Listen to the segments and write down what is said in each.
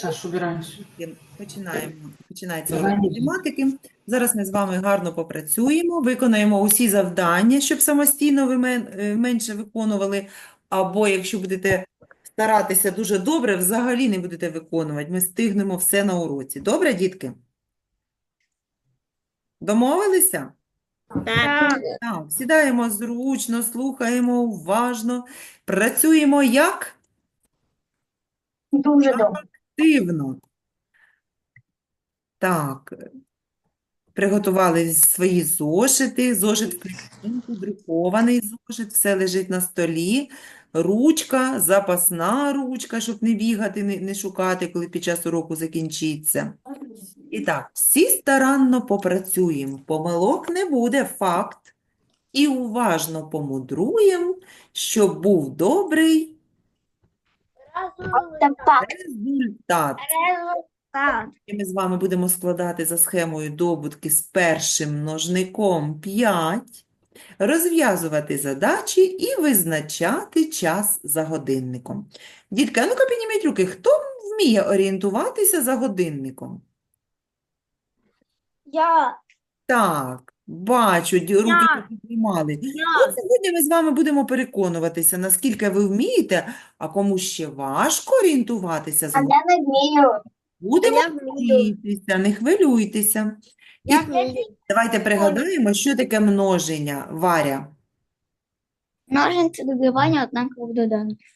Саш, убираем Починаємо. Починається математики. Зараз ми з вами гарно попрацюємо, виконаємо усі завдання, щоб самостійно ви е, менше виконували. Або якщо будете старатися дуже добре, взагалі не будете виконувати. Ми встигнемо все на уроці. Добре, дітки? Домовилися? Так. Так, сідаємо зручно, слухаємо уважно, працюємо як? Дуже добре. Активно. Так, приготували свої зошити, зошит друкований зошит, все лежить на столі, ручка, запасна ручка, щоб не бігати, не, не шукати, коли під час уроку закінчиться. І так, всі старанно попрацюємо, помилок не буде, факт. І уважно помудруємо, щоб був добрий Так, результат. результат. І ми з вами будемо складати за схемою добутки з першим множником 5, розв'язувати задачі і визначати час за годинником. Дітки, а ну-ка підніміть руки. Хто вміє орієнтуватися за годинником? Я. Так, бачу, ді- руки Я. піднімали. Я. От сьогодні ми з вами будемо переконуватися, наскільки ви вмієте, а кому ще важко орієнтуватися за А я не вмію. Будемо Я вмію. вчитися, не хвилюйтеся. І Я вмію. давайте пригадаємо, що таке множення, Варя. Множень це добивання однакових доданків.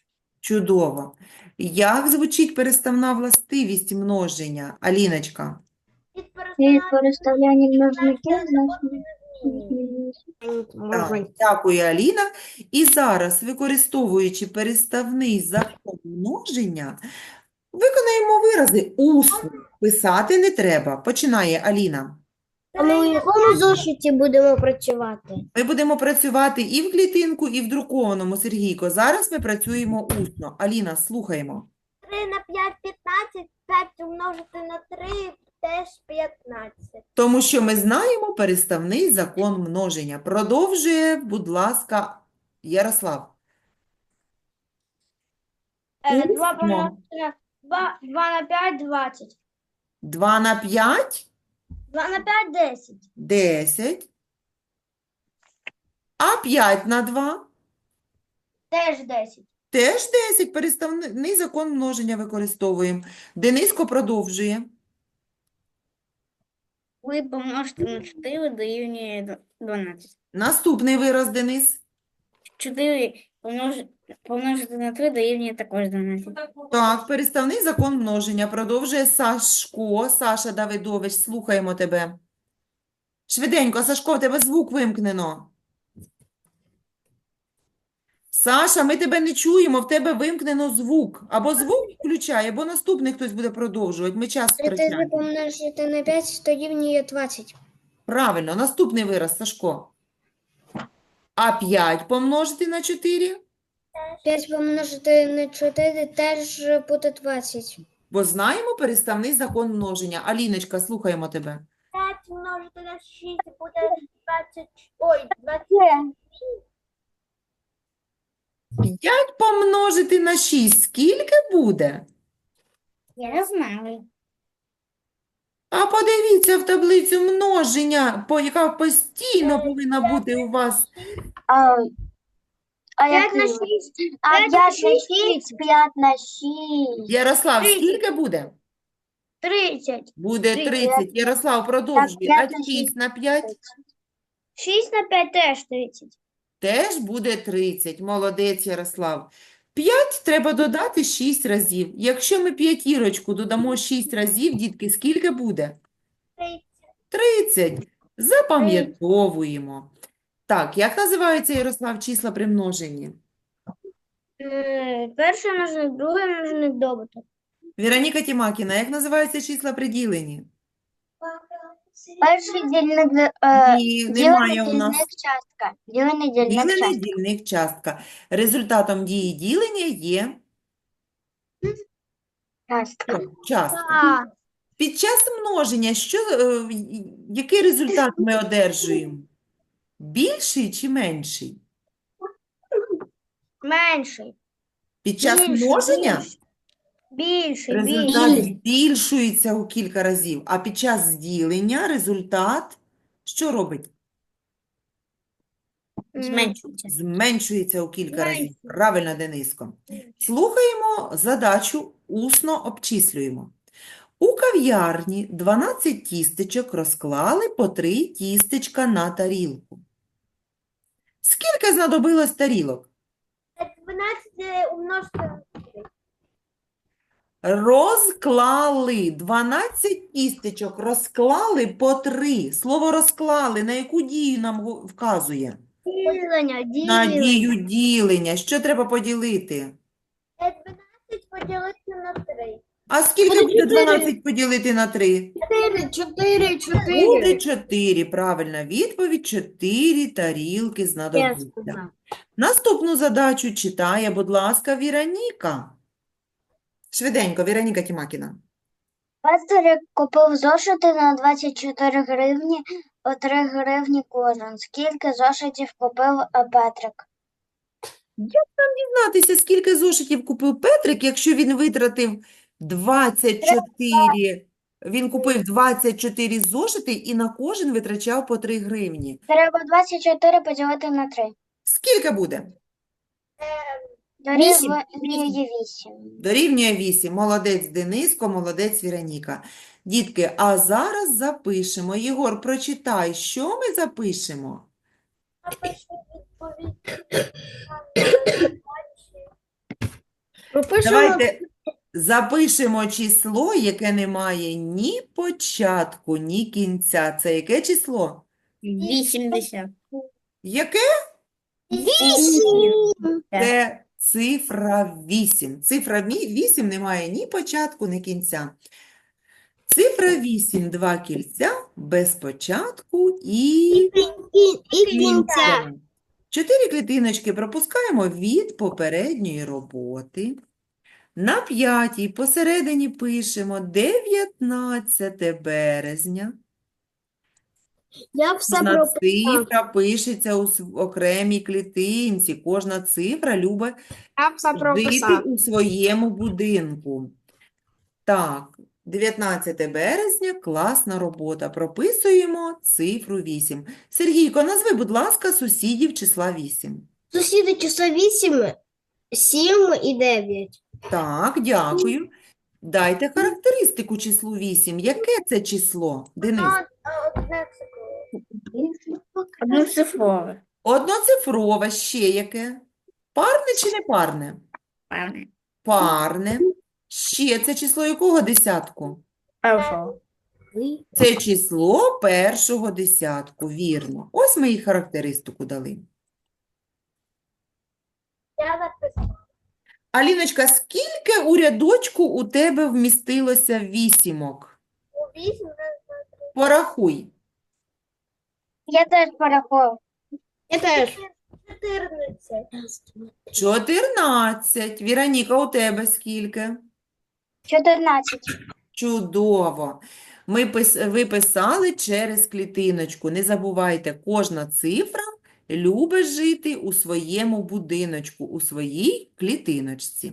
Чудово. Як звучить переставна властивість множення, Аліночка? Від переставляння множників значно. Так, дякую, Аліна. І зараз, використовуючи переставний закон множення, виконаємо вирази усно. Писати не треба. Починає Аліна. А ми у якому зошиті будемо працювати? Ми будемо працювати і в клітинку, і в друкованому, Сергійко. Зараз ми працюємо усно. Аліна, слухаємо. 3 на 5 – 15, 5 умножити на 3 теж 15. Тому що ми знаємо переставний закон множення. Продовжує, будь ласка, Ярослав. Е, 2 помножити на 2, 2 на 5 – 20. 2 на 5 2 на 5 – 10. – 10. А 5 на 2 Теж 10. – теж 10. Переставний закон множення використовуємо. Дениско продовжує. Ви помножите на 4 дорівнює д- 12. Наступний вираз, Денис. 4 помножити, помножити на 3 дорівнює також 12. Так, переставний закон множення. Продовжує Сашко. Саша Давидович, слухаємо тебе. Швиденько, Сашко, в тебе звук вимкнено. Саша, ми тебе не чуємо, в тебе вимкнено звук. Або звук включай, або наступний хтось буде продовжувати. Ми час втрачаємо. помножити на 5 – дорівнює 20. Правильно, наступний вираз, Сашко. А 5 помножити на 4? 5 помножити на 4 теж буде 20. Бо знаємо переставний закон множення. Аліночка, слухаємо тебе. 5 умножити на 6 буде 20, ой, 20. 5 помножити на 6 скільки буде? Я знаю. А подивіться в таблицю множення, по, яка постійно повинна бути у вас. А, а 5 на 6. А 5 на 6, 5 на 6. Ярослав, Тридцять. скільки буде? 30. Буде Тридцять. 30. Ярослав, продовжуй. п'ять А на 6 на 5 6 на 5 теж 30. Теж буде 30. Молодець, Ярослав. 5 треба додати 6 разів. Якщо ми п'ятірочку додамо 6 разів, дітки, скільки буде? 30. Запам'ятовуємо. Так, як називаються, Ярослав, числа при множенні? Е, Перший множник, другий множник добуток. Віроніка Тімакіна, як називаються числа при діленні? Перший дільник, е, Ні, немає у нас. частка. Ділений дільник Ділений частка. дільник частка. Результатом дії ділення є Частка. частка. Під час множення, що, е, який результат ми одержуємо? Більший чи менший? Менший. Під час Більший, множення? більший. Більше, Результат збільшується у кілька разів, а під час ділення результат що робить? Зменшується. Зменшується у кілька разів. Правильно, Дениско. Слухаємо задачу, усно обчислюємо. У кав'ярні 12 тістечок розклали по 3 тістечка на тарілку. Скільки знадобилось тарілок? 12 умножити на 3. Розклали 12 тістечок, розклали по 3. Слово розклали на яку дію нам вказує? Ділення, На дію ділення. Що треба поділити? 12 поділити на 3. А скільки буде 12 поділити на 3? 4, 4, 4. Буде 4. Правильна відповідь. 4 тарілки знадобиться. Наступну задачу читає, будь ласка, Віроніка. Швиденько, Віроніка Тімакіна. Петрик купив зошити на 24 гривні, по 3 гривні кожен. Скільки зошитів купив е, Петрик? Дізнатися, скільки зошитів купив Петрик, якщо він витратив 24, він купив 24 зошити і на кожен витрачав по 3 гривні. Треба 24 поділити на 3. Скільки буде? Дорівнює 8. Дорівнює 8. Молодець Дениско, молодець Віроніка. Дітки, а зараз запишемо. Єгор, прочитай, що ми запишемо? Давайте запишемо число, яке не має ні початку, ні кінця. Це яке число? 80. Яке? Вісім. Це цифра 8. Цифра 8 не має ні початку, ні кінця. Цифра 8 – два кільця без початку і І кінця. Чотири клітиночки пропускаємо від попередньої роботи. На п'ятій посередині пишемо 19 березня. Я все Кожна цифра пишеться у св- окремій клітинці. Кожна цифра любить Я все жити у своєму будинку. Так, 19 березня, класна робота. Прописуємо цифру 8. Сергійко, назви, будь ласка, сусідів числа 8. Сусіди числа 8, 7 і 9. Так, дякую. Дайте характеристику числу 8. Яке це число, Денис? Одне секунду. Одноцифрове. Одноцифрове, ще яке? Парне чи не парне? Певне. Парне. Ще це число якого десятку? Першого. Це число першого десятку, вірно. Ось ми і характеристику дали. Аліночка, скільки у рядочку у тебе вмістилося вісімок? У 8 Порахуй. Я теж порахував. Я теж. 14. 14. Віроніка, у тебе скільки? 14. Чудово. Ми пис... ви писали через клітиночку. Не забувайте, кожна цифра любить жити у своєму будиночку, у своїй клітиночці.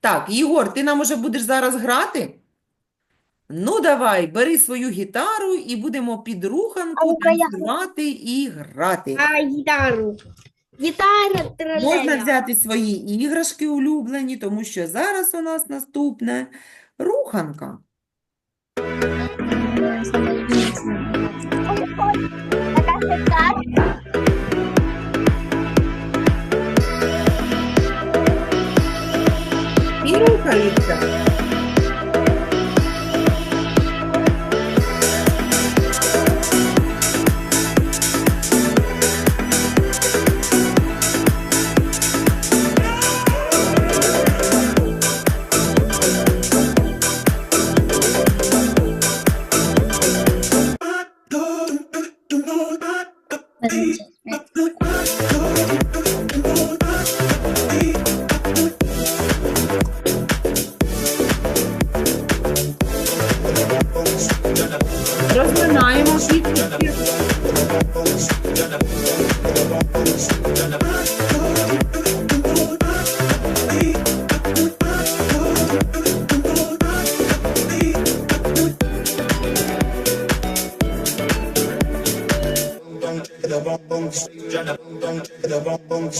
Так, Єгор, ти нам уже будеш зараз грати? Ну, давай, бери свою гітару і будемо під руханку ну-ка, я- танцювати і грати. А гітару. Гітара Можна взяти свої іграшки улюблені, тому що зараз у нас наступне руханка. І рухається. boom, the boom, boom, the boom, boom, the boom,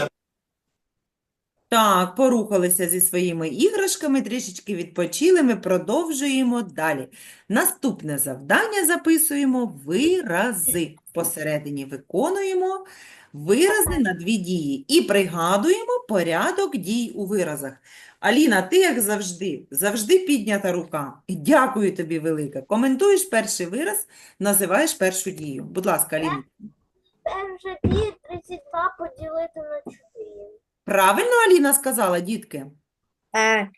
boom, Так, порухалися зі своїми іграшками, трішечки відпочили, ми продовжуємо далі. Наступне завдання записуємо вирази. Посередині виконуємо вирази на дві дії і пригадуємо порядок дій у виразах. Аліна, ти, як завжди, завжди піднята рука. Дякую тобі велике. Коментуєш перший вираз, називаєш першу дію. Будь ласка, Аліна. Перша дія 32 поділити на 4. Правильно Аліна сказала, дітки? Так,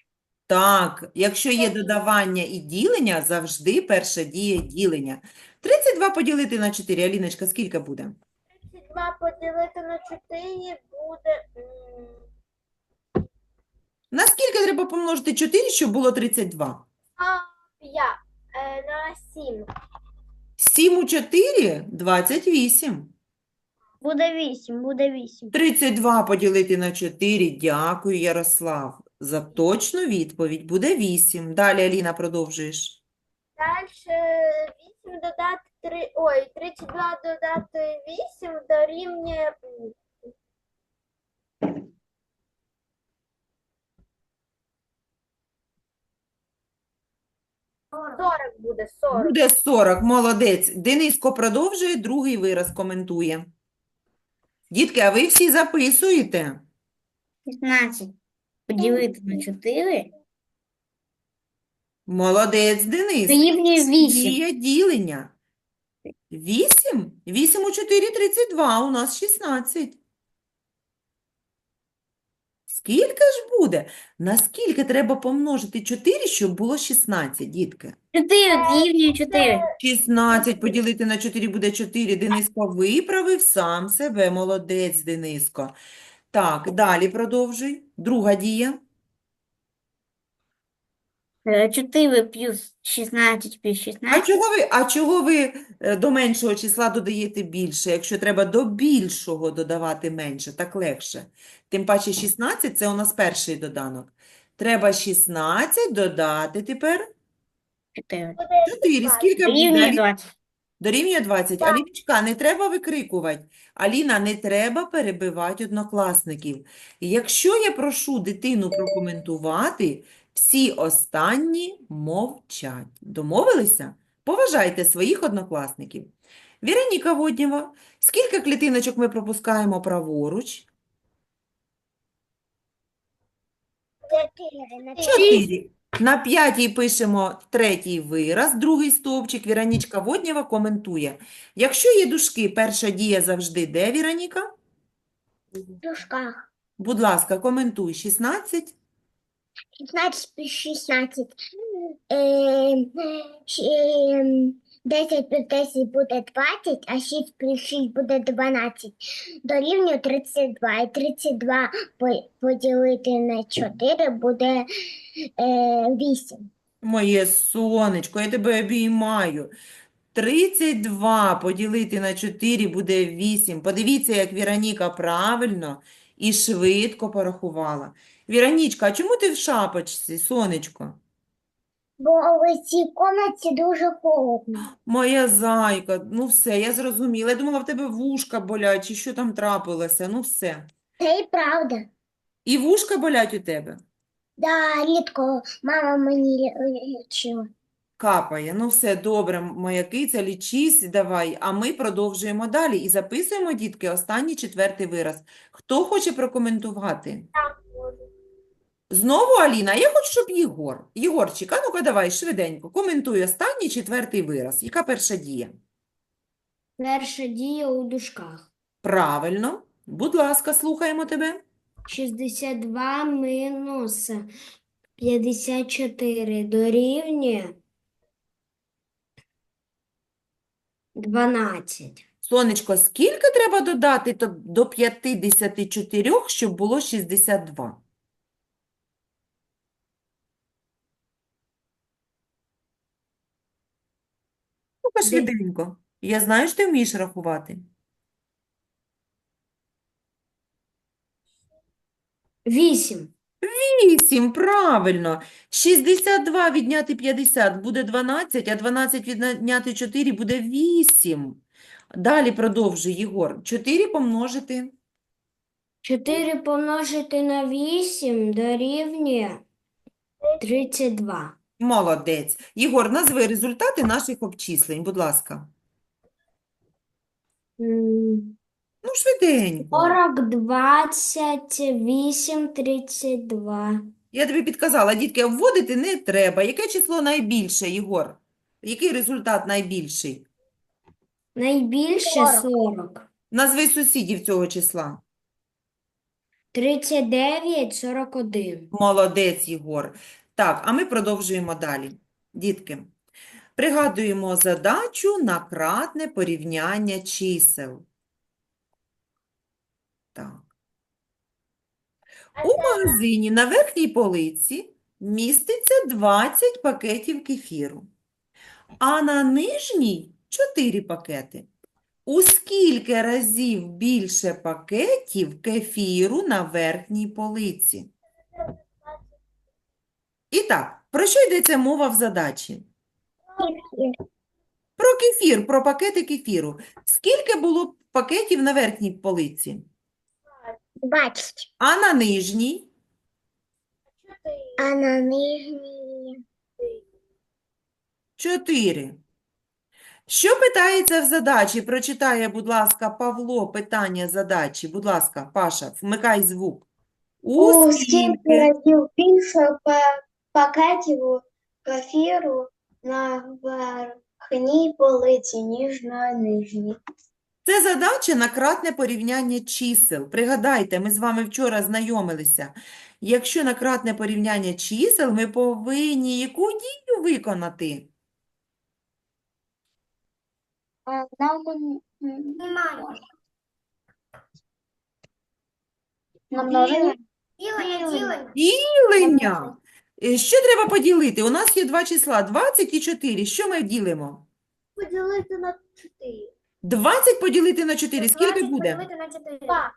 Так, якщо є додавання і ділення, завжди перша дія ділення. 32 поділити на 4. Аліночка, скільки буде? 32 поділити на 4 буде м, На треба помножити 4, щоб було 32? а, 5 е, на 7. 7 у 4 – 28. Буде 8, буде 8. 32 поділити на 4. Дякую, Ярослав. За точну відповідь буде 8. Далі, Аліна, продовжуєш. Далі 8 додати 3, ой, 32 додати 8 дорівнює м, Сорок буде 40. Буде 40. Молодець. Дениско продовжує, другий вираз коментує. Дітки, а ви всі записуєте? 15. поділити на 4 Молодець, Денис. дорівнює 8. Є ділення. 8? 8 у 4 – 32, у нас 16. Скільки ж буде? Наскільки треба помножити 4, щоб було 16, дітки? 4 дівні 4. 16 поділити на 4 буде 4. Дениско виправив сам себе. Молодець, Дениско. Так, далі продовжуй. Друга дія. 4 плюс 16 плюс А 16 чого ви, а чого ви е, до меншого числа додаєте більше, якщо треба до більшого додавати менше, так легше. Тим паче 16 – це у нас перший доданок. Треба 16 додати тепер 4. 4. Скільки буде? Дорівнює Алі- 20. Дорівнює 20. Аліночка, не треба викрикувати. Аліна, не треба перебивати однокласників. Якщо я прошу дитину прокоментувати, всі останні мовчать. Домовилися? Поважайте своїх однокласників. Віроніка Воднєва, скільки клітиночок ми пропускаємо праворуч? Чотири. На п'ятій пишемо третій вираз, другий стовпчик. Віронічка Воднєва коментує. Якщо є дужки, перша дія завжди де, Віроніка? дужках. Будь ласка, коментуй. 16. 16 плюс 16. Е, щ- ем, 10 плюс 10 буде 20, а 6 плюс 6 буде 12. Дорівнює 32. І 32 по- поділити на 4 буде е, 8. Моє сонечко, я тебе обіймаю. 32 поділити на 4 буде 8. Подивіться, як Віроніка правильно і швидко порахувала. Віронічка, а чому ти в шапочці, сонечко? Бо у цій кімнаті дуже холодно. Моя зайка, ну все, я зрозуміла. Я думала, в тебе вушка болять, чи що там трапилося. Ну все. Це і правда. І вушка болять у тебе? Да, рідко мама мені лічила. Капає. Ну все, добре, моя киця, лічись, давай. А ми продовжуємо далі і записуємо, дітки, останній четвертий вираз. Хто хоче прокоментувати? так. Знову Аліна, я хочу, щоб Єгор. Єгорчик, а ну-ка давай швиденько, коментуй останній четвертий вираз. Яка перша дія? Перша дія у дужках. Правильно. Будь ласка, слухаємо тебе. 62 мінус 54 дорівнює 12. Сонечко, скільки треба додати то- до 54, щоб було 62? Ну-ка, швиденько. Я знаю, що ти вмієш рахувати. 8. 8, правильно. 62 відняти 50 буде 12, а 12 відняти 4 буде 8. Далі продовжуй, Єгор. 4 помножити 4 помножити на 8 дорівнює 32. Молодець. Єгор, назви результати наших обчислень, будь ласка. М, Ну, швиденько. 40, 28, 32. Я тобі підказала, дітки, вводити не треба. Яке число найбільше, Єгор? Який результат найбільший? Найбільше 40. Назви сусідів цього числа. 39, 41. Молодець, Єгор. Так, а ми продовжуємо далі. Дітки, пригадуємо задачу на кратне порівняння чисел. Так. У магазині на верхній полиці міститься 20 пакетів кефіру, а на нижній 4 пакети. У скільки разів більше пакетів кефіру на верхній полиці? І так, про що йдеться мова в задачі? Про кефір, про пакети кефіру. Скільки було пакетів на верхній полиці? 20. А на нижній? А на нижній 4. Що питається в задачі? Прочитає, будь ласка, Павло питання задачі. Будь ласка, Паша, вмикай звук. У скільки разів більше пакетів кефіру на верхній полиці, ніж на нижній? Це задача на кратне порівняння чисел. Пригадайте, ми з вами вчора знайомилися. Якщо на кратне порівняння чисел, ми повинні яку дію виконати? Нам намноження? Ділення, ділення. Е, Що треба поділити? У нас є два числа 20 і 4. Що ми ділимо? Поділити на 4. 20 поділити на 4. Скільки буде? на 4. 2.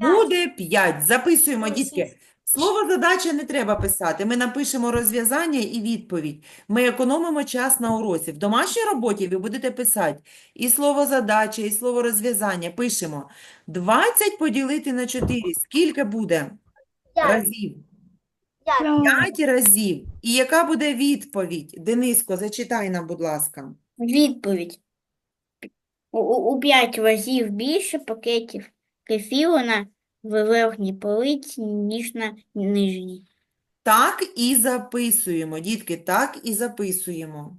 5. Буде 5. Записуємо, дітки. Слово задача не треба писати. Ми напишемо розв'язання і відповідь. Ми економимо час на уроці. В домашній роботі ви будете писати і слово задача, і слово розв'язання. Пишемо 20 поділити на 4. Скільки буде? Разів. 5 разів. І яка буде відповідь? Дениско, зачитай нам, будь ласка. Відповідь. У, у, у 5 разів більше пакетів кефіру на верхній полиці, ніж на нижній. Так і записуємо, дітки, так і записуємо.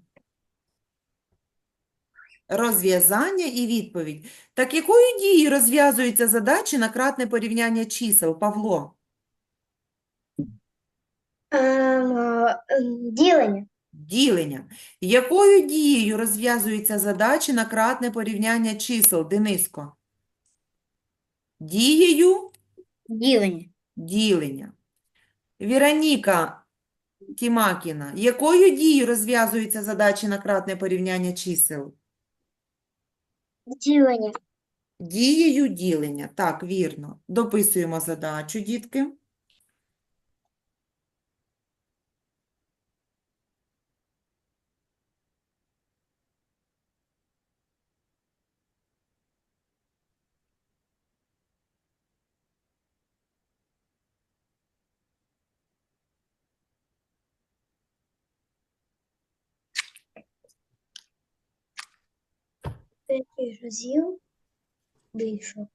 Розв'язання і відповідь. Так якою дією розв'язуються задачі на кратне порівняння чисел, Павло? Ем, е, Ділення. Ділення. Якою дією розв'язуються задачі на кратне порівняння чисел, Дениско? Дією Ділення. ділення. Віроніка Тімакіна, якою дією розв'язуються задачі на кратне порівняння чисел? Ділення. Дією ділення. Так, вірно. Дописуємо задачу, дітки. П'ять разів більше.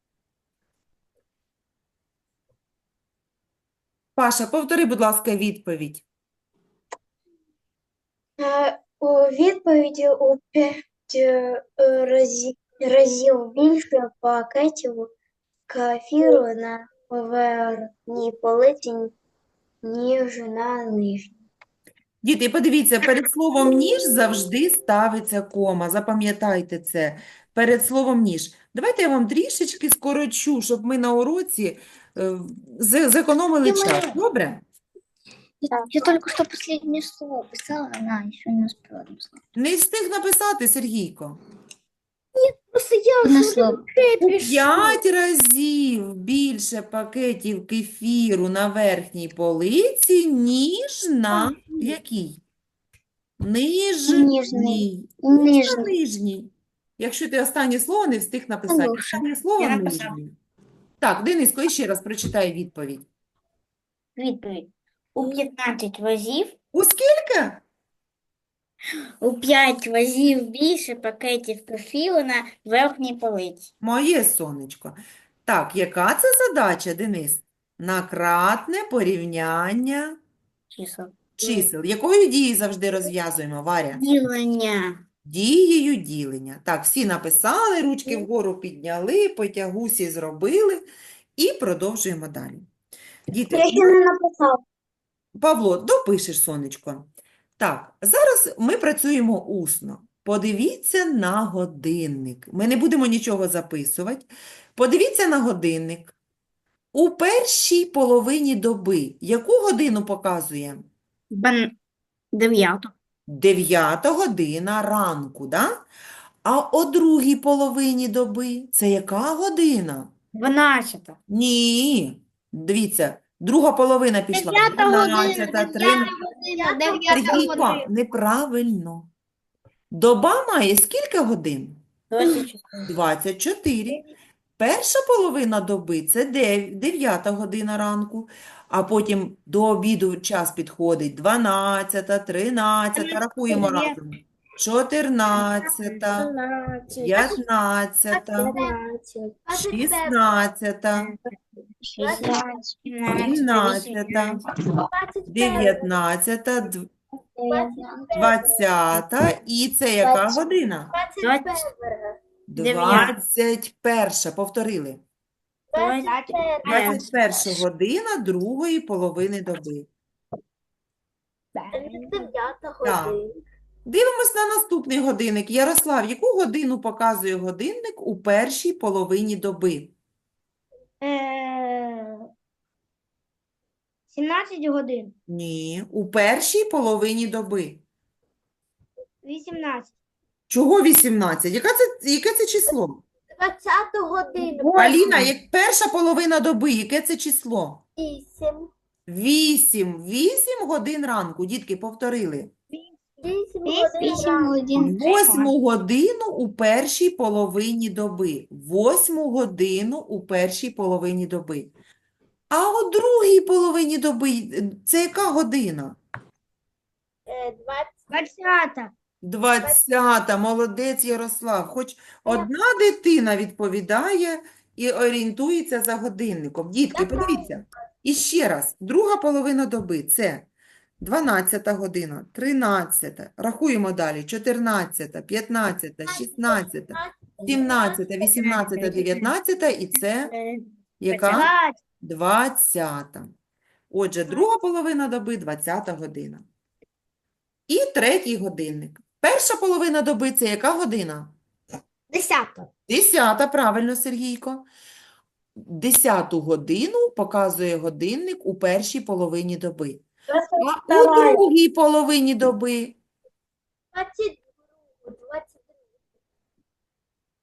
Паша, повтори, будь ласка, відповідь. Е, У відповіді у п'ять е, разів, разів більше пакетів кефіру на верхній полиці, ніж на нижній. Діти, подивіться, перед словом «ніж» завжди ставиться кома. Запам'ятайте це. Перед словом «ніж». Давайте я вам трішечки скорочу, щоб ми на уроці е, з- зекономили час. Добре? Я только что последнее слово писала, она еще не успела написать. Не встиг написати, Сергійко. Просто я слово. П'ять разів більше пакетів кефіру на верхній полиці, ніж на якій? Нижній. Ніж на Нижній. нижній. Якщо ти останнє слово не встиг написати. Анюша. Останнє слово Я написала. Так, Дениско, і ще раз прочитай відповідь. Відповідь. У 15 разів, У скільки? у 5 разів більше пакетів кефіру на верхній полиці. Моє сонечко. Так, яка це задача, Денис? На кратне порівняння Чисел. Чисел. Якою дією завжди розв'язуємо, Варя? Ділення. Дією ділення. Так, всі написали, ручки вгору підняли, потягусі зробили і продовжуємо далі. Діти, Я ще не написав. Павло, допишеш, сонечко. Так, зараз ми працюємо усно. Подивіться на годинник. Ми не будемо нічого записувати. Подивіться на годинник. У першій половині доби яку годину показує? Дев'яту. Дев'ята година ранку, да? А о другій половині доби це яка година? Дванадцята. Ні. Дивіться, друга половина пішла. Дев'ята година, 12, 13. Сергійко, неправильно. Доба має скільки годин? 24. 24. Перша половина доби – це 9 година ранку, а потім до обіду час підходить 12, 13, рахуємо разом. 14, 15, 16, 16, 17, 19, 20 і це яка година? 21. Повторили. 21 година другої половини доби. Так. Дивимось на наступний годинник. Ярослав, яку годину показує годинник у першій половині доби? 17 годин. Ні, у першій половині доби. 18. Чого 18? Яка це, яке це число? Двадцяту годину. Аліна, як перша половина доби, яке це число? Вісім. 8. 8 годин ранку. Дітки, повторили. Вісім годин ранку. годин. Восьму годину у першій половині доби. Восьму годину у першій половині доби. А у другій половині доби е, це яка година? Е, Двадцять. 20. Двадцята. Молодець, Ярослав. Хоч одна дитина відповідає і орієнтується за годинником. Дітки, подивіться. І ще раз. Друга половина доби – це 12 година, 13, рахуємо далі, 14, 15, 16, 17, 18, 19 і це яка? 20. Отже, друга половина доби – 20 година. І третій годинник. Перша половина доби – це яка година? 10. Десята, правильно, Сергійко. Десяту годину показує годинник у першій половині доби. А у другій половині доби, Двадцять другу. Двадцять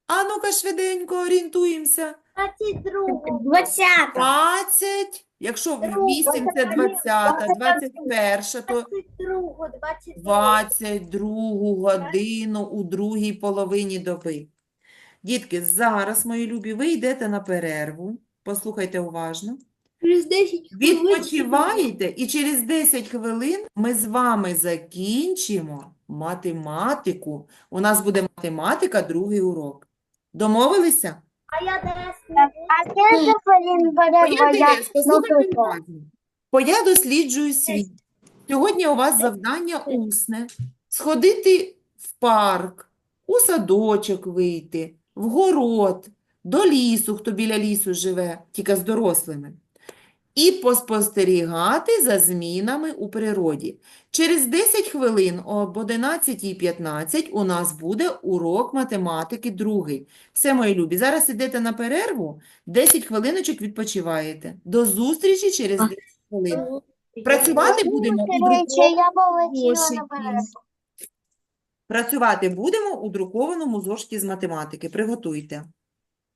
а ну-ка швиденько орієнтуємося. Двадцять другу. 20. 20, якщо 8 це 20, 21, то Двадцять другу. Двадцять другу. 22 годину у другій половині доби. Дітки, зараз, мої любі, ви йдете на перерву. Послухайте уважно. Через 10 Відпочиваєте, і через 10 хвилин ми з вами закінчимо математику. У нас буде математика, другий урок. Домовилися? Уважно. Бо я досліджую світ. Сьогодні у вас завдання усне. Сходити в парк, у садочок вийти, в город, до лісу, хто біля лісу живе, тільки з дорослими. І поспостерігати за змінами у природі. Через 10 хвилин об 11.15 у нас буде урок математики другий. Все, мої любі, зараз ідете на перерву, 10 хвилиночок відпочиваєте. До зустрічі через 10 хвилин. Працювати будемо у зошиті. Працювати будемо у друкованому зошиті з математики. Приготуйте.